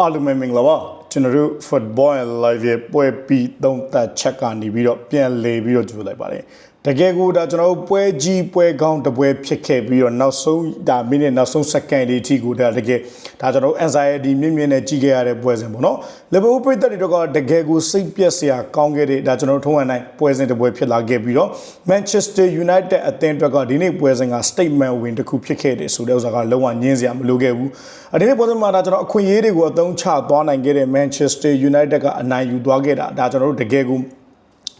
အားလုံးပဲမင်္ဂလာပါကျွန်တော်တို့ football and live ရဲ့ပွဲပြီးသုံးသက်ချက်ကနေပြီးတော့ပြန်လေပြီးတော့ကြိုလိုက်ပါတယ် တကယ်ကိုဒါကျွန်တော်တို့ပွဲကြီးပွဲကောင်းတစ်ပွဲဖြစ်ခဲ့ပြီးတော့နောက်ဆုံးဒါမိနစ်နောက်ဆုံးစက္ကန့်လေးအထိကိုဒါတကယ်ဒါကျွန်တော်တို့ anxiety မြင့်မြင့်နဲ့ကြီးခဲ့ရတဲ့ပွဲစဉ်ပေါ့နော် Liverpool ပြည်သက်တွေတော့ကတကယ်ကိုစိတ်ပြက်စရာကောင်းခဲ့တဲ့ဒါကျွန်တော်တို့ထုံးဝနိုင်ပွဲစဉ်တစ်ပွဲဖြစ်လာခဲ့ပြီးတော့ Manchester United အသင်းအတွက်ကဒီနေ့ပွဲစဉ်က statement win တစ်ခုဖြစ်ခဲ့တယ်ဆိုတဲ့ဥစ္စာကလုံးဝညင်းစရာမလိုခဲ့ဘူးအဒီနေ့ပွဲစဉ်မှာဒါကျွန်တော်အခွင့်အရေးတွေကိုအသုံးချသွားနိုင်ခဲ့တဲ့ Manchester United ကအနိုင်ယူသွားခဲ့တာဒါကျွန်တော်တို့တကယ်ကို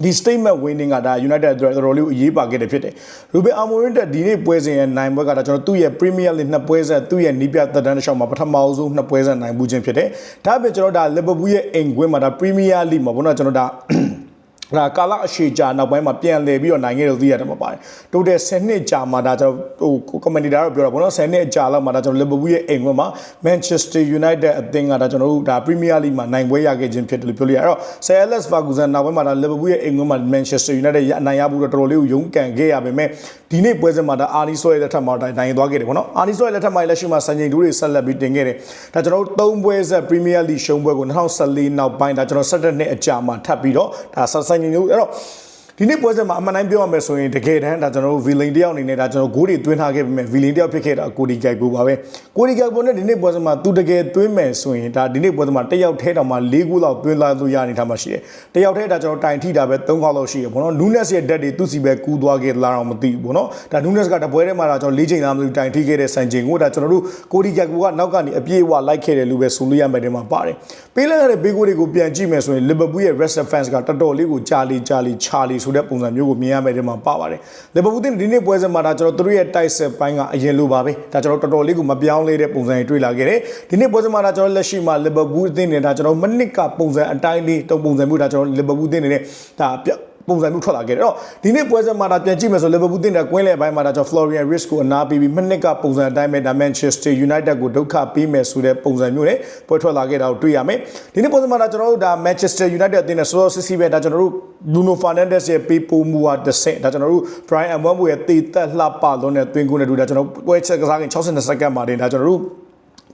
ဒီ statement winning ကဒါ United အတွက်တော်တော်လေးအရေးပါခဲ့တယ်ဖြစ်တယ်။ Ruben Amorim တက်ဒီနေ့ပွဲစဉ်ရဲ့နိုင်ပွဲကဒါကျွန်တော်သူ့ရဲ့ Premier League နှစ်ပွဲဆက်သူ့ရဲ့နီးပြသက်တမ်းတစ်လျှောက်မှာပထမဆုံးနှစ်ပွဲဆက်နိုင်မှုခြင်းဖြစ်တယ်။ဒါ့အပြင်ကျွန်တော်ဒါ Liverpool ရဲ့အိမ်ကွင်းမှာဒါ Premier League မှာဘောနော်ကျွန်တော်ဒါ ဒါကာလအရှိကြာနောက်ပိုင်းမှာပြန်လည်ပြီးတော့နိုင်ခဲ့လို့သိရတယ်မှာပါတယ်တိုးတဲ့10နှစ်ကြာမှာဒါကျွန်တော်ဟိုကွန်မန်တီတာတော့ပြောတာပေါ့နော်10နှစ်ကြာလောက်မှာဒါကျွန်တော်လီဗာပူးရဲ့အိမ်ခွင်မှာ Manchester United အသင်းကဒါကျွန်တော်တို့ဒါ Premier League မှာနိုင်ပွဲရခဲ့ခြင်းဖြစ်တယ်လို့ပြောလို့ရအဲ့တော့ Sir Alex Ferguson နောက်ပိုင်းမှာဒါလီဗာပူးရဲ့အိမ်ခွင်မှာ Manchester United ရအနိုင်ရဘူးတော့တော်တော်လေးကိုရုန်းကန်ခဲ့ရပါမယ်ဒီနေ့ပွဲစဉ်မှာဒါအာနီဆိုရဲ့လက်ထက်မှာဒါနိုင်သွားခဲ့တယ်ပေါ့နော်အာနီဆိုရဲ့လက်ထက်မှာလက်ရှိမှာစံချိန်တူတွေဆက်လက်ပြီးတင်ခဲ့တယ်ဒါကျွန်တော်တို့၃ပွဲဆက် Premier League ရှုံးပွဲကို2014နောက်ပိုင်းဒါကျွန်တော်17နှစ်အကြာမှာထပ်ပြီးတော့ဒါစံချိန်တူအဲ့တော့ ဒီနေ့ပွဲစဉ်မှာအမှန်တိုင်းပြောရမယ်ဆိုရင်တကယ်တမ်းဒါကျွန်တော်တို့ဗီလိန်တယောက်အနေနဲ့ဒါကျွန်တော်ဂိုးတွေသွင်းထားခဲ့ပြီးမြဲဗီလိန်တယောက်ဖြစ်ခဲ့တာကိုဒီကြိုက်ပူပါပဲကိုဒီကြိုက်ပူနဲ့ဒီနေ့ပွဲစဉ်မှာသူတကယ်သွင်းမယ်ဆိုရင်ဒါဒီနေ့ပွဲစဉ်မှာတယောက်ထဲတောင်မှ၄ခုလောက်သွင်းလာလို့ရနေထားမှရှိတယ်တယောက်ထဲဒါကျွန်တော်တိုင်ထိတာပဲ၃ခေါက်လောက်ရှိရပေါ့နော်နူးနက်စ်ရဲ့ဓာတ်တွေသူ့စီပဲကူးသွားခဲ့လားတော့မသိဘူးပေါ့နော်ဒါနူးနက်စ်ကတပွဲထဲမှာဒါကျွန်တော်၄ချိန်သားမသိဘူးတိုင်ထိခဲ့တဲ့ဆန်ချိန်ကိုဒါကျွန်တော်တို့ကိုဒီကြိုက်ပူကနောက်ကနေအပြည့်အဝလိုက်ခဲ့တယ်လို့ပဲဆိုလို့ရမယ်တဲ့မှာပါတယ်ပေးလိုက်ရတဲ့ဘေးကိုတွေကိုပြန်ကြည့်မယ်ဆိုရင်လီဗာပူးရဲ့ rest fans ကတော်တော်လေးကိုကြာလီကြာလီချာလီဆိုတဲ့ပုံစံမျိုးကိုမြင်ရမယ်တဲ့မှာပါပါတယ်လီဗာပူးတင်ဒီနေ့ပွဲစဉ်မှာဒါကျွန်တော်တို့ရဲ့တိုက်ဆက်ပိုင်းကအရင်လိုပါပဲဒါကျွန်တော်တော်တော်လေးကိုမပြောင်းလဲတဲ့ပုံစံတွေတွေ့လာခဲ့တယ်ဒီနေ့ပွဲစဉ်မှာဒါကျွန်တော်လက်ရှိမှာလီဗာပူးအသင်းနဲ့ဒါကျွန်တော်မနစ်ကပုံစံအတိုင်းလေးတုံပုံစံမျိုးဒါကျွန်တော်လီဗာပူးအသင်းနဲ့ဒါ ပုံစံမျိုးထွက်လာခဲ့တယ်အဲ့တော့ဒီနေ့ပွဲစဉ်မှာဒါပြန်ကြည့်မယ်ဆိုလီဗာပူးတင်တဲ့ကွင်းလယ်ပိုင်းမှာဒါကျွန်တော် Florian Risk ကိုအနားပြီးပြီးမနစ်ကပုံစံအတိုင်းပဲဒါ Manchester United ကိုဒုက္ခပေးမယ်ဆိုတဲ့ပုံစံမျိုးနဲ့ပွဲထွက်လာခဲ့တာကိုတွေ့ရမယ်ဒီနေ့ပွဲစဉ်မှာဒါကျွန်တော်တို့ဒါ Manchester United အသင်းနဲ့ Soro Sisi ပဲဒါကျွန်တော်တို့ Bruno Fernandes ရဲ့ပေးပို့မှုဟာတစ်ဆင့်ဒါကျွန်တော်တို့ Brian Mbeumo ရဲ့တေသက်လှပလုံးနဲ့တွင်ကိုနဲ့တူဒါကျွန်တော်ပွဲချက်ကစားခင်62စက္ကန့်မှာတင်ဒါကျွန်တော်တို့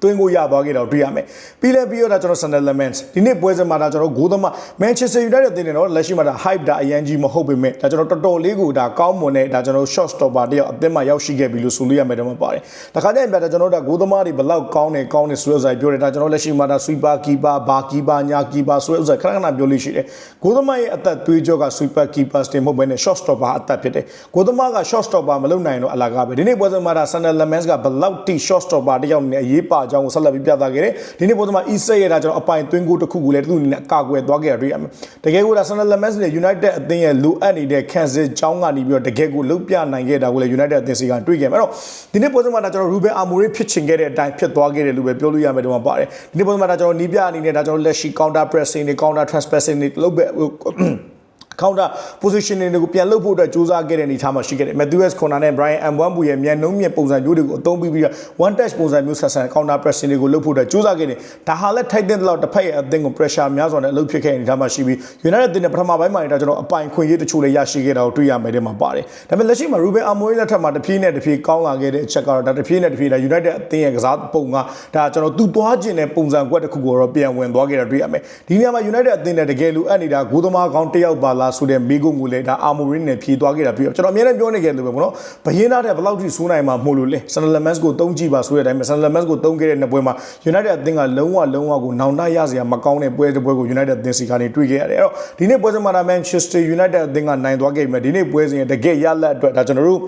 တွင်းကိုရသွားခဲ့တော့တွေ့ရမယ်ပြီးလဲပြီးတော့ဒါကျွန်တော် Sunderland ဒီနေ့ပွဲစဉ်မှာဒါကျွန်တော်ဂိုးသမား Manchester United တင်တယ်တော့လက်ရှိမှာဒါ hype ဒါအရန်ကြီးမဟုတ်ပေမဲ့ဒါကျွန်တော်တော်တော်လေးကိုဒါကောင်းမွန်တဲ့ဒါကျွန်တော် shot stopper တယောက်အသင်းမှာရောက်ရှိခဲ့ပြီလို့ဆိုလို့ရမယ်တော့မပါတယ်တခါကျရင်ပြဒါကျွန်တော်တို့ဒါဂိုးသမားတွေဘလောက်ကောင်းတယ်ကောင်းတယ်ဆိုတဲ့ဥစ္စာပြောတယ်ဒါကျွန်တော်လက်ရှိမှာဒါ sweeper keeper bar keeper ညာ keeper ဆိုတဲ့ဥစ္စာခဏခဏပြောလို့ရှိတယ်ဂိုးသမားရဲ့အသက်သွေးကြောက sweeper keeper တင်မဟုတ်ဘဲနဲ့ shot stopper အသက်ဖြစ်တယ်ဂိုးသမားက shot stopper မလုပ်နိုင်တော့အလာကားပဲဒီနေ့ပွဲစဉ်မှာဒါ Sunderland ကဘလောက်တိ shot stopper တယောက်နဲ့အရေးပါအကြောင်းကိုဆက်လက်ပြီးပြသခဲ့တယ်ဒီနေ့ပုံစံမှာ East ရဲ့ဒါကျွန်တော်အပိုင်သွင်းကိုတစ်ခုကိုလည်းသူ့အနေနဲ့အကာအကွယ်သွားခဲ့ရတွေ့ရမယ်တကယ်ကိုဒါ Sunderland နဲ့ United အသင်းရဲ့လိုအပ်နေတဲ့ခံစစ်ကြောင်းကနေပြီးတော့တကယ်ကိုလုံးပြနိုင်ခဲ့တာကိုလည်း United အသင်းစီကတွေ့ခဲ့မယ်အဲ့တော့ဒီနေ့ပုံစံမှာဒါကျွန်တော် Ruben Amorim ဖြစ်ချင်ခဲ့တဲ့အတိုင်းဖြစ်သွားခဲ့တယ်လို့ပဲပြောလို့ရမယ်ဒီမှာပါတယ်ဒီနေ့ပုံစံမှာဒါကျွန်တော်နီးပြအနေနဲ့ဒါကျွန်တော်လက်ရှိ counter pressing တွေ counter transpressing တွေလုပ်ပဲ counter positioning တွေကိုပြန်လုပ်ဖို့အတွက်စူးစမ်းခဲ့တဲ့အနေအထားမှာရှိခဲ့တယ် Matthews Corner နဲ့ Brian Mbeumo ရဲ့မြန်နှုံးမြင့်ပုံစံမျိုးတွေကိုအသုံးပြုပြီးတော့ one touch ပုံစံမျိုးဆက်ဆံ counter pressing တွေကိုလုပ်ဖို့အတွက်စူးစမ်းခဲ့တယ်ဒါဟာလည်း tight တဲ့လောက်တစ်ဖက်ရဲ့အသင်းကို pressure များစွာနဲ့အလုပ်ဖြစ်ခဲ့တဲ့အနေအထားမှာရှိပြီး United တင်တဲ့ပထမပိုင်းမှာနေတာကျွန်တော်အပိုင်ခွင့်ရေးတချို့လည်းရရှိခဲ့တာကိုတွေ့ရမယ်တဲ့မှာပါတယ်ဒါပေမဲ့လက်ရှိမှာ Ruben Amorim လက်ထက်မှာတစ်ပြေးနဲ့တစ်ပြေးကောင်းလာခဲ့တဲ့အချက်ကတော့ဒါတစ်ပြေးနဲ့တစ်ပြေးဒါ United အသင်းရဲ့ကစားပုံကဒါကျွန်တော်သူ့သွားခြင်းတဲ့ပုံစံကွက်တစ်ခုကိုတော့ပြန်ဝင်သွားခဲ့တာတွေ့ရမယ်ဒီနေရာမှာ United အသင်းနဲ့တကယ်လိုအပ်နေတာဂိုးသမားကောင်းတစ်ယောက်ပါလားဆိုတဲ့မိကုံကိုလည်းဒါအာမိုရင်းနဲ့ဖြေသွားခဲ့တာပြီးတော့ကျွန်တော်အများနဲ့ပြောနေခဲ့တယ်ပဲပေါ့နော်ဘယင်းသားတဲ့ဘယ်လောက်ထိဆိုးနိုင်မှာမို့လို့လဲဆန်လမန်စ်ကိုတုံးကြည့်ပါဆိုတဲ့အတိုင်းပဲဆန်လမန်စ်ကိုတုံးခဲ့တဲ့နှစ်ပွဲမှာ United အသင်းကလုံးဝလုံးဝကိုနောင်တရစရာမကောင်းတဲ့ပွဲတစ်ပွဲကို United အသင်းစီကနေတွေ့ခဲ့ရတယ်အဲ့တော့ဒီနေ့ပွဲစဉ်မှာဒါ Manchester United အသင်းကနိုင်သွားခဲ့ပြီဒီနေ့ပွဲစဉ်ရဲ့တကယ်ရလက်အတွက်ဒါကျွန်တော်တို့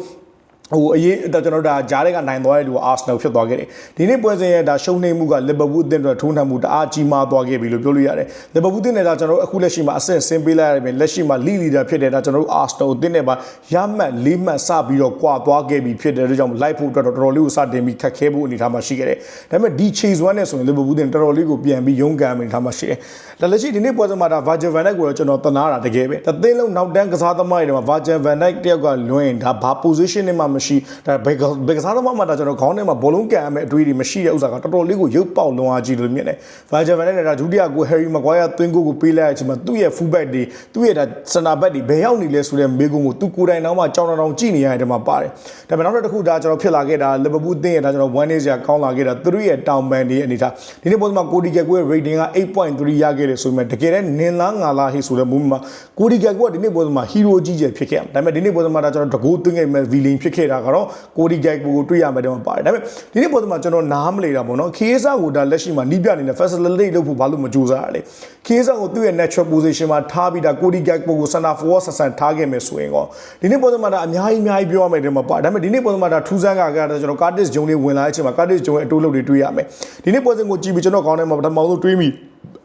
ဟိုအရေးကျွန်တော်တို့ဒါဂျားတွေကနိုင်သွားတဲ့လူကအာဆနယ်ဖြစ်သွားခဲ့တယ်ဒီနေ့ပွဲစဉ်ရဲ့ဒါရှုံးနေမှုကလီဗာပူးအသင်းအတွက်ထိုးနှံမှုတအားကြီးမားသွားခဲ့ပြီလို့ပြောလို့ရတယ်လီဗာပူးအသင်းနဲ့ဒါကျွန်တော်တို့အခုလက်ရှိမှာအဆင့်ဆင်းပေးလိုက်ရပြီလက်ရှိမှာလီလီဒါဖြစ်တယ်ဒါကျွန်တော်တို့အာဆနယ်အသင်းနဲ့ပါရမှတ်လေးမှတ်စပြီးတော့ကွာသွားခဲ့ပြီဖြစ်တယ်ဒါကြောင့်လိုက်ဖို့အတွက်တော်တော်လေးကိုစတင်ပြီးခက်ခဲဖို့အနေထားမှာရှိခဲ့တယ်ဒါပေမဲ့ဒီ chase one နဲ့ဆိုရင်လီဗာပူးအသင်းတော်တော်လေးကိုပြန်ပြီးရုန်းကန်အနေထားမှာရှိတယ်ဒါလက်ရှိဒီနေ့ပွဲစဉ်မှာဒါ Virgil van Dijk ကိုတော့ကျွန်တော်တနာတာတကယ်ပဲတသင်းလုံးနောက်တန်းကစားသမားတွေမှာ Virgil van Dijk တယောက်ကလွှင့်ဒါဘာ position နဲ့မှမမရှိဒါဘယ်ကဘယ်ကစားသမားမှဒါကျွန်တော်ခေါင်းထဲမှာဘောလုံးကန်ရမယ့်အတွေ့အကြုံမရှိတဲ့ဥစ္စာကတော်တော်လေးကိုရုပ်ပေါက်လွန်အားကြီးလို့မြင်တယ်ဗာဂျာဗန်နဲ့ဒါဒုတိယကို Harry Maguire သွင်းကိုကိုပေးလိုက်တဲ့အချိန်မှာသူ့ရဲ့ full back တွေသူ့ရဲ့ဒါစနာဘက်တွေဘယ်ရောက်နေလဲဆိုတဲ့မေးခွန်းကိုသူကိုယ်တိုင်တော့မှကြောင်တောင်ကြည့်နေရတဲ့တမှာပါတယ်ဒါပေမဲ့နောက်တစ်ခုဒါကျွန်တော်ဖြစ်လာခဲ့တာလီဗာပူးသင်းရဲ့ဒါကျွန်တော်1 days ရာကောင်းလာခဲ့တာသူတို့ရဲ့တောင်ပန်တွေအနေထားဒီနေ့ပုံစံမှာကိုဒီကက်ကိုရဲ့ rating က8.3ရခဲ့တယ်ဆိုပေမဲ့တကယ်တမ်းနင်လားငါလားဟိဆိုတဲ့ movie မှာကိုဒီကက်ကိုကဒီနေ့ပုံစံမှာ hero ကြီးကျယ်ဖြစ်ခဲ့ရဒါပေမဲ့ဒီနေ့ပုံစံမှာဒါကျွန်တော်တကူသွင်းခဲ့မဲ့ villain ဖြစ်ခဲ့တာကတော့ကိုဒီကက်ကိုတွေ့ရမယ်တော့ပါတယ်ဒါပေမဲ့ဒီနေ့ပုံစံမှာကျွန်တော်နားမလေတာပေါ့နော်ခေးစားကိုဒါလက်ရှိမှာနီးပြနေတဲ့ facilitate လုပ်ဖို့ဘာလို့မကြိုးစားရလဲခေးစားကိုသူ့ရဲ့ natural position မှာထားပြီးဒါကိုဒီကက်ကိုကို center forward ဆန်ဆန်ထားခဲ့မယ်ဆိုရင်ကောဒီနေ့ပုံစံမှာဒါအများကြီးအများကြီးပြောရမယ်တယ်မှာပါဒါပေမဲ့ဒီနေ့ပုံစံမှာဒါထူးဆန်းကကဒါကျွန်တော် Curtis Jones လေးဝင်လာတဲ့အချိန်မှာ Curtis Jones ရဲ့အတိုးလုပ်တွေတွေ့ရမယ်ဒီနေ့ပုံစံကိုကြည့်ပြီးကျွန်တော်ခေါင်းထဲမှာပထမဆုံးတွေးမိ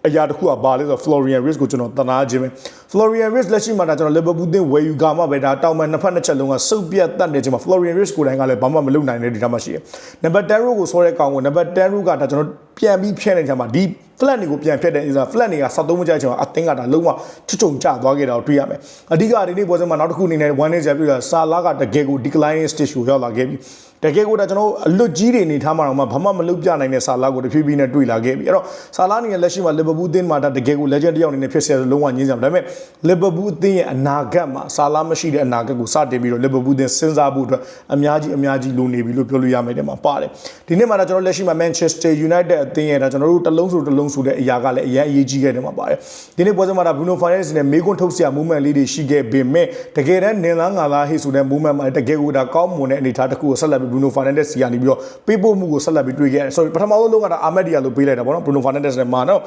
အရာတစ်ခုကဘာလဲဆိုတော့ Florian Wirtz ကိုကျွန်တော်တနာခြင်းပဲ Florian Wirtz လက်ရှိမှာဒါကျွန်တော် Liverpool သင်းဝယ်ယူကမှပဲဒါတောင်မှနှစ်ဖက်နှစ်ချက်လုံးကစုပ်ပြတ်တတ်နေခြင်းမှာ Florian Wirtz ကိုယ်တိုင်ကလည်းဘာမှမလုပ်နိုင်တဲ့ဒီထားမှရှိတယ်။ Number 10 row ကိုဆောတဲ့ကောင်ကို Number 10 row ကဒါကျွန်တော်ပြန်ပြီးဖြည့်နေတဲ့မှာဒီ flat တွေကိုပြန်ဖြတ်တဲ့ဥစား flat တွေက73မကြိုက်ချင်အောင်အသင်းကဒါလုံးဝချွတ်ချုံကျသွားခဲ့တာကိုတွေ့ရမယ်။အဓိကဒီနေ့ပွဲစဉ်မှာနောက်တစ်ခုအနေနဲ့ one day ကြာပြတာဆာလာကတကယ်ကို declining stage ကိုရောက်လာခဲ့ပြီ။ တကယ်ကိုဒါကျွန်တော်အလွတ်ကြီးတွေနေထားမှာတော့မှဘာမှမလုပ်ပြနိုင်တဲ့ဆာလာကိုတဖြည်းဖြည်းနဲ့တွေ့လာခဲ့ပြီ။အဲ့တော့ဆာလာအနေနဲ့လက်ရှိမှာ Liverpool အသင်းမှာဒါတကယ်ကို legend တစ်ယောက်အနေနဲ့ဖြစ်စေရလုံးဝညင်းစရာဒါပေမဲ့ Liverpool အသင်းရဲ့အနာဂတ်မှာဆာလာမရှိတဲ့အနာဂတ်ကိုစတင်ပြီးတော့ Liverpool အသင်းစဉ်းစားဖို့အတွက်အများကြီးအများကြီးလိုနေပြီလို့ပြောလို့ရမယ်တဲ့မှာပါတယ်။ဒီနေ့မှာဒါကျွန်တော်လက်ရှိမှာ Manchester United အသင်းရဲ့ဒါကျွန်တော်တို့တစ်လုံးဆိုတစ်လုံးဆိုတဲ့အရာကလည်းအရင်အရေးကြီးခဲ့တယ်မှာပါတယ်။ဒီနေ့ပွဲစဉ်မှာဒါ Bruno Fernandes နဲ့မေကွန်းထုတ်စရာ movement လေးတွေရှိခဲ့ပေမဲ့တကယ်တမ်းနင်လားငါလားဟိဆိုတဲ့ movement မှာတကယ်ကိုဒါကောင်းမွန်တဲ့အနေအထားတစ်ခုကိုဆက်လက်ပြီး Bruno Fernandes စီကနေပြီးတော့ပေးပို့မှုကိုဆက်လက်ပြီးတွေ့ခဲ့ရတယ်။ sorry ပထမဆုံးလုံးကဒါ Ahmed Diallo လို့ပေးလိုက်တာပေါ့နော် Bruno Fernandes နဲ့မှာနော်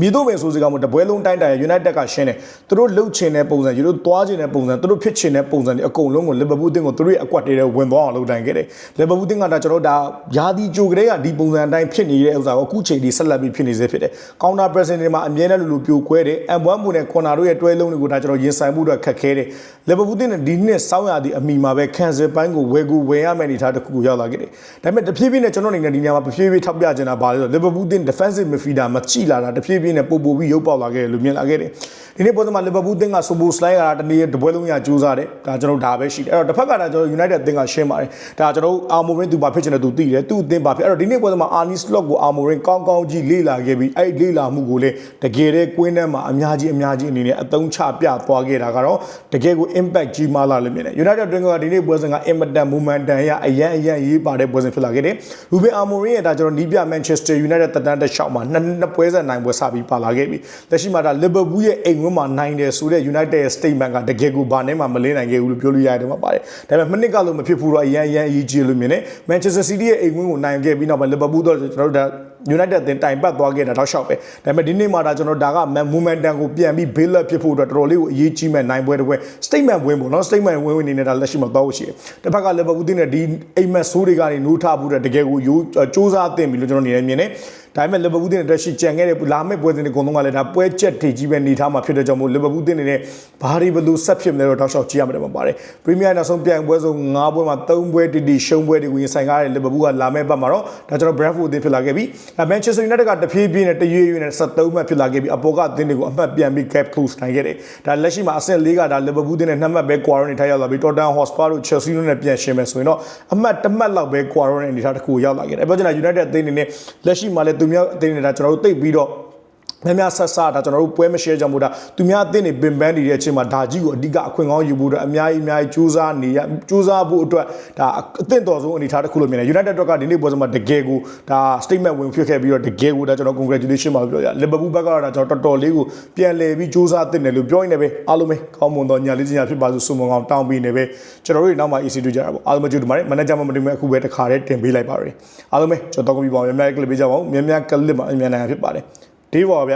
မြေတို့ဝင်ဆိုစကားမို့တပွဲလုံးတိုင်းတိုင် United ကရှင်းတယ်သူတို့လှုပ်ချင်တဲ့ပုံစံယူတို့သွားချင်တဲ့ပုံစံသူတို့ဖြစ်ချင်တဲ့ပုံစံတွေအကုန်လုံးကို Liverpool တင်းကိုသူတို့ရဲ့အကွက်တွေထဲဝင်သွားအောင်လုပ်တိုင်းခဲ့တယ် Liverpool တင်းကဒါကျွန်တော်တို့ဒါယာဒီဂျိုကလေးကဒီပုံစံအတိုင်းဖြစ်နေတဲ့ဥစ္စာကိုအခုချိန်ဒီဆက်လက်ပြီးဖြစ်နေစေဖြစ်တယ် counter pressing တွေမှာအမြဲတမ်းလိုလိုပြိုကွဲတယ် M1 မူနဲ့ corner တို့ရဲ့တွဲလုံးတွေကိုဒါကျွန်တော်ရင်ဆိုင်မှုတော့ခက်ခဲတယ် Liverpool တင်းနဲ့ဒီနှစ်စောင်းရသည့်အမိမှာပဲ cancel ပိုင်းကိုဝယ်ကိုဝယ်ရမယ့်အနေအထားတစ်ခုကိုရောက်လာခဲ့တယ်ဒါပေမဲ့တဖြည်းဖြည်းနဲ့ကျွန်တော်အနေနဲ့ဒီနေရာမှာတဖြည်းဖြည်းထောက်ပြချင်တာပါလဲဆိုတော့ Liverpool တင်း defensive midfielder မကြည့်လာတာတဖြည်းဖြည်းနဲ့ပို့ပို့ပြီးရုပ်ပေါက်လာခဲ့တယ်လို့မြင်လာခဲ့တယ်ဒီနေ့ပွဲစဉ်မှာ Liverpool တင်းက Sobo slide ကတနေ့တပွဲလုံးရကြိုးစားတယ်ဒါကျွန်တော်ဒါပဲရှိတယ်အဲ့တော့တစ်ဖက်ကဒါကျွန်တော် United တင်းကရှင်းပါတယ်ဒါကျွန်တော်အာမိုရင်သူဘာဖြစ်ချင်တယ်သူသိတယ်သူ့အတင်းဘာဖြစ်အဲ့တော့ဒီနေ့ပွဲစဉ်မှာ Arnie Slot ကိုအာမိုရင်ကောင်းကောင်းကြီးလေ့လာခဲ့ပြီးအဲ့လေ့လာမှုကိုလေတကယ်တည်းကွင်းထဲမှာအများကြီးအများကြီးအနေနဲ့အသုံးချပြသွားခဲ့တာကတော့တကယ်ကို impact ကြီးမားလာလို့မြင်တယ် United တွင်ကဒီနေ့ပွဲစဉ်က impact momentum ရအရန်အရန်ရေးပါတဲ့ပွဲစဉ်ဖြစ်လာခဲ့တယ် Ruben Amorim ရဲ့ဒါကျွန်တော်နီးပြ Manchester United တက်တန်းတစ်လျှောက်မှာနှစ်နှစ်ပွဲဆက်နိုင်ပွဲစပြီးပါလာခဲ့ပြီလက်ရှိမှာဒါ Liverpool ရဲ့အိမ်ဝန်းမှာနိုင်တယ်ဆိုတဲ့ United ရဲ့ statement ကတကယ်ကိုဘာနဲ့မှမလင်းနိုင်ခဲ့ဘူးလို့ပြောလို့ရတယ်မှာပါတယ်ဒါပေမဲ့မိနစ်ကလို့မဖြစ်ဘူးတော့အရန်အရန်အရေးကြီးလို့မြင်တယ် Manchester City ရဲ့အိမ်ဝန်းကိုနိုင်ခဲ့ပြီးနောက်မှာ Liverpool တော့ကျွန်တော်တို့ဒါ United တင်တိုင်ပတ်သွားခဲ့တာတော့ရှောက်ပဲဒါပေမဲ့ဒီနေ့မှာဒါကျွန်တော်ဒါက momentum ကိုပြန်ပြီး build up ဖြစ်ဖို့အတွက်တော်တော်လေးကိုအရေးကြီးမဲ့နိုင်ပွဲတစ်ပွဲ statement ဝင်ပေါ့နော် statement ဝင်ဝင်နေနေတာလက်ရှိမှာသွားဖို့ရှိတယ်တစ်ဖက်က Liverpool တင်တဲ့ဒီအိမ်မက်ဆိုးတွေကနေနိုးထဖို့တဲ့တကယ်ကိုရိုးစူးစမ်းတင်ပြီလို့ကျွန်တော်နေနေမြင်တယ် ဒါပေမဲ့ Liverpool တင်တဲ့တက်ရှိကြံခဲ့တဲ့လာမဲ့ပွဲစဉ်တွေအကုန်လုံးကလည်းဒါပွဲချက်တွေကြီးပဲနေထားမှာဖြစ်တဲ့ကြောင့်မို့ Liverpool တင်နေတဲ့ဘာတွေဘလို့ဆက်ဖြစ်မလဲတော့တောက်လျှောက်ကြည့်ရမှာတယ်မှာပါတယ် Premier နောက်ဆုံးပြိုင်ပွဲဆုံး9ပွဲမှာ3ပွဲတီတီရှုံးပွဲတွေကိုရင်ဆိုင်ကားတဲ့ Liverpool ကလာမဲ့ဘက်မှာတော့ဒါကျွန်တော် Brentford အသင်းဖြစ်လာခဲ့ပြီဒါ Manchester United ကတဖြည်းဖြည်းနဲ့တရွေ့ရွေ့နဲ့73မှတ်ဖြစ်လာခဲ့ပြီအပေါ်ကအသင်းတွေကိုအမှတ်ပြန်ပြီး gap close နိုင်ခဲ့တယ်ဒါလက်ရှိမှာအဆင့်၄ကဒါ Liverpool တင်တဲ့နှစ်မှတ်ပဲ quarter နဲ့ထားရောက်လာပြီး Tottenham Hotspur တို့ Chelsea တို့နဲ့ပြန်ရှင်းမယ်ဆိုရင်တော့အမှတ်တစ်မှတ်လောက်ပဲ quarter နဲ့အနေထားတစ်ခုကိုရောက်လာခဲ့တယ်အဲပြောချင်တာ United အသင်းအနေနဲ့လက်ရှိမှာလည်းသူများအသင်းတွေဒါကျွန်တော်တို့သိပ်ပြီးတော့ များများဆက်စားဒါကျွန်တော်တို့ပွဲမရှဲကြမှုဒါသူများအသင်းတွေပင်ပန်းနေတဲ့အချိန်မှာဒါကြီးကိုအဓိကအခွင့်ကောင်းယူဖို့အတွက်အများကြီးအများကြီးစူးစမ်းနေရစူးစမ်းဖို့အတွက်ဒါအသင့်တော်ဆုံးအနေအထားတစ်ခုလို့မြင်တယ် United အတွက်ကဒီနေ့ပွဲစဉ်မှာတကယ်ကိုဒါ statement ဝင်ဖြစ်ခဲ့ပြီးတော့တကယ်ကိုဒါကျွန်တော် congratulation ပါပြောရ Liverpool ဘက်ကတော့ဒါကျွန်တော်တော်တော်လေးကိုပြန်လည်ပြီးစူးစမ်းတင်တယ်လို့ပြောရင်းနဲ့ပဲအားလုံးပဲကောင်းမွန်သောညာလေးချင်းညာဖြစ်ပါစို့ဆုမွန်ကောင်းတောင်းပေးနေပဲကျွန်တော်တို့နောက်မှာ EC တွေ့ကြတာပေါ့အားလုံးပဲကြိုးတူပါတယ်မန်နေဂျာမမတင်မဲ့အခုပဲတခါတည်းတင်ပေးလိုက်ပါရယ်အားလုံးပဲကျွန်တော်တော့ကပြီးပါအောင်များများကလစ်ပေးကြပါဦးများများကလစ်မှာအမြန်နိုင်ဖြစ်ပါတယ် ဒီပါဗျ